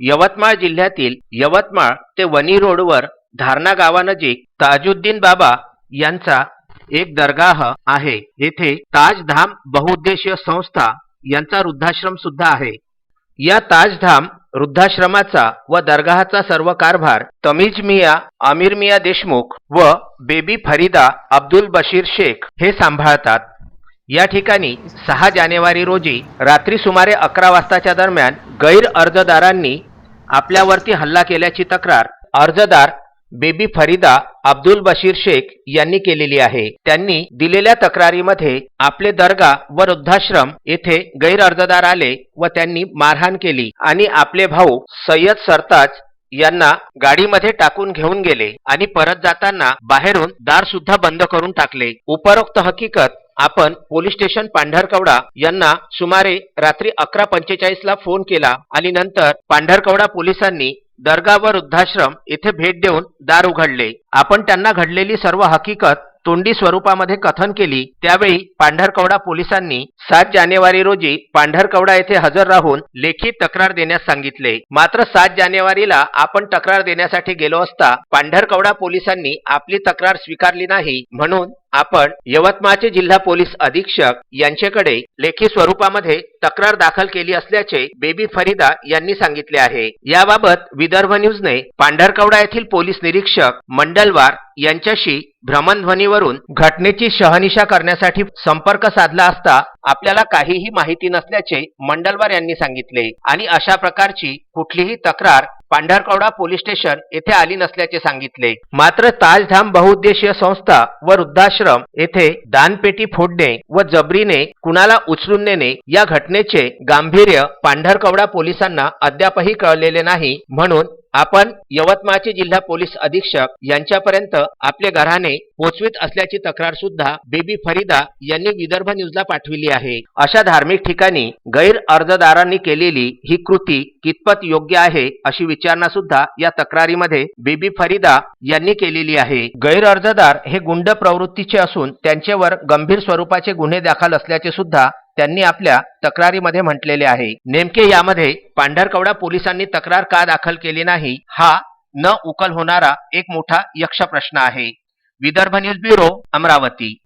यवतमाळ जिल्ह्यातील यवतमाळ ते वणी रोडवर धारणा गावानजीक ताजुद्दीन बाबा यांचा एक दरगाह आहे. येथे ताजधाम बहुउद्देशीय संस्था यांचा वृद्धाश्रम सुद्धा आहे. या ताजधाम वृद्धाश्रमाचा व दर्गाहाचा सर्व कारभार तमीज मिया आमिर मिया देशमुख व बेबी फरीदा अब्दुल बशीर शेख हे सांभाळतात. या ठिकाणी सहा जानेवारी रोजी रात्री सुमारे अकरा वाजताच्या दरम्यान गैर अर्जदारांनी आपल्यावरती हल्ला केल्याची तक्रार अर्जदार बेबी फरीदा अब्दुल बशीर शेख यांनी केलेली आहे. त्यांनी दिलेल्या तक्रारीमध्ये आपले दर्गा व वृद्धाश्रम येथे गैर अर्जदार आले व त्यांनी मारहाण केली आणि आपले भाऊ सय्यद सरताज यांना गाडीमध्ये टाकून घेऊन गेले आणि परत जाताना बाहेरून दार सुद्धा बंद करून टाकले. उपरोक्त हकीकत आपण पोलीस स्टेशन पांढरकवडा यांना सुमारे रात्री अकरा पंचेचाळीस ला फोन केला आणि नंतर पांढरकवडा पोलिसांनी दर्गा व वृद्धाश्रम येथे भेट देऊन दार उघडले. आपण त्यांना घडलेली सर्व हकीकत तोंडी स्वरूपामध्ये कथन केली. त्यावेळी पांढरकवडा पोलिसांनी सात जानेवारी रोजी पांढरकवडा येथे हजर राहून लेखी तक्रार देण्यास सांगितले. मात्र सात जानेवारीला आपण तक्रार देण्यासाठी गेलो असता पांढरकवडा पोलिसांनी आपली तक्रार स्वीकारली नाही म्हणून आपण यवतमाळचे जिल्हा पोलीस अधीक्षक यांच्याकडे लेखी स्वरूपामध्ये तक्रार दाखल केली असल्याचे बेबी फरीदा यांनी सांगितले आहे. याबाबत विदर्भ न्यूजने पांढरकवडा येथील पोलीस निरीक्षक मंडलवार यांच्याशी भ्रमणध्वनीवरून घटनेची शहनिशा करण्यासाठी संपर्क साधला असता आपल्याला काहीही माहिती नसल्याचे मंडलवार यांनी सांगितले आणि अशा प्रकारची कुठलीही तक्रार पांढरकवडा पोलीस स्टेशन येथे आली नसल्याचे सांगितले. मात्र ताजधाम बहुउद्देशीय संस्था व वृद्धाश्रम येथे दानपेटी फोडणे व जबरीने कुणाला उचलून नेणे या घटनेचे गांभीर्य पांढरकवडा पोलिसांना अद्यापही कळलेले नाही म्हणून आपण यवतमाळचे जिल्हा पोलीस अधीक्षक यांच्यापर्यंत आपले घराणे पोचवित असल्याची तक्रार सुद्धा बेबी फरीदा यांनी विदर्भ न्यूजला पाठविली आहे. अशा धार्मिक ठिकाणी गैर अर्जदारांनी केलेली ही कृती कितपत योग्य आहे अशी विचारणा सुद्धा या तक्रारीमध्ये बेबी फरीदा यांनी केलेली आहे. गैर अर्जदार हे गुंड प्रवृत्तीचे असून त्यांच्यावर गंभीर स्वरूपाचे गुन्हे दाखल असल्याचे सुद्धा त्यांनी आपल्या तक्रारीमध्ये म्हटलेले आहे. नेमके यामध्ये पांढरकवडा पोलिसांनी तक्रार का दाखल केली नाही हा न उकल होणारा एक मोठा यक्ष प्रश्न आहे. Vidarbha news bureau Amravati.